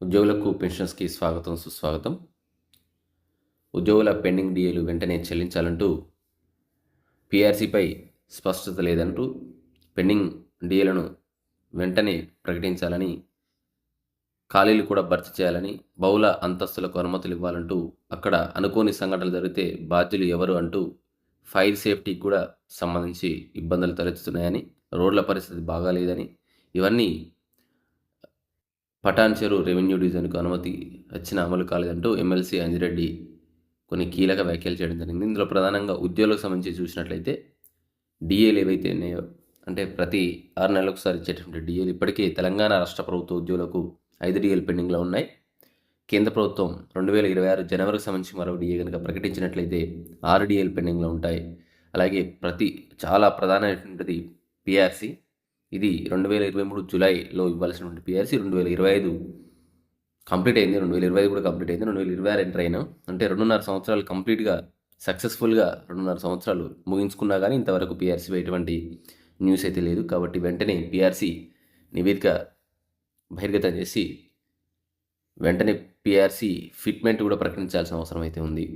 ఉద్యోగులకు పెన్షన్స్కి స్వాగతం సుస్వాగతం. ఉద్యోగుల పెండింగ్ డిఏలు వెంటనే చెల్లించాలంటూ పీఆర్సీపై స్పష్టత లేదంటూ పెండింగ్ డిఏలను వెంటనే ప్రకటించాలని ఖాళీలు కూడా భర్తీ చేయాలని బహుళ అంతస్తులకు అనుమతులు ఇవ్వాలంటూ అక్కడ అనుకోని సంఘటనలు జరిగితే బాధ్యులు ఎవరు అంటూ ఫైర్ సేఫ్టీకి కూడా సంబంధించి ఇబ్బందులు తలెత్తుతున్నాయని రోడ్ల పరిస్థితి బాగాలేదని ఇవన్నీ పటాన్ చెరు రెవెన్యూ డివిజన్కు అనుమతి వచ్చిన అమలు కాలేదంటూ ఎమ్మెల్సీ అంజిరెడ్డి కొన్ని కీలక వ్యాఖ్యలు చేయడం జరిగింది. ఇందులో ప్రధానంగా ఉద్యోగులకు సంబంధించి చూసినట్లయితే డిఏలు ఏవైతే ఉన్నాయో అంటే ప్రతి ఆరు నెలలకు ఒకసారి ఇచ్చేటువంటి డిఏలు ఇప్పటికే తెలంగాణ రాష్ట్ర ప్రభుత్వ ఉద్యోగులకు ఐదు డిఏలు పెండింగ్లో ఉన్నాయి. కేంద్ర ప్రభుత్వం రెండు వేల ఇరవై ఆరు జనవరికి సంబంధించి మరో డిఏ కనుక ప్రకటించినట్లయితే ఆరు డిఏలు పెండింగ్లో ఉంటాయి. అలాగే ప్రతి చాలా ప్రధానమైనటువంటిది పిఆర్సీ ఇది రెండు వేల ఇరవై మూడు జూలైలో ఇవ్వాల్సినటువంటి పిఆర్సీ రెండు వేల ఇరవై ఐదు కంప్లీట్ అయింది. రెండు వేల ఇరవై ఐదు కూడా కంప్లీట్ అయింది. రెండు వేల ఇరవై ఆరు ఎంటర్ అయినా. అంటే రెండున్నర సంవత్సరాలు కంప్లీట్గా సక్సెస్ఫుల్గా రెండున్నర సంవత్సరాలు ముగించుకున్నా కానీ ఇంతవరకు పిఆర్సీ ఎటువంటి న్యూస్ అయితే లేదు. కాబట్టి వెంటనే పిఆర్సీ నివేదిక బహిర్గతం చేసి వెంటనే పిఆర్సీ ఫిట్మెంట్ కూడా ప్రకటించాల్సిన అవసరం అయితే ఉంది.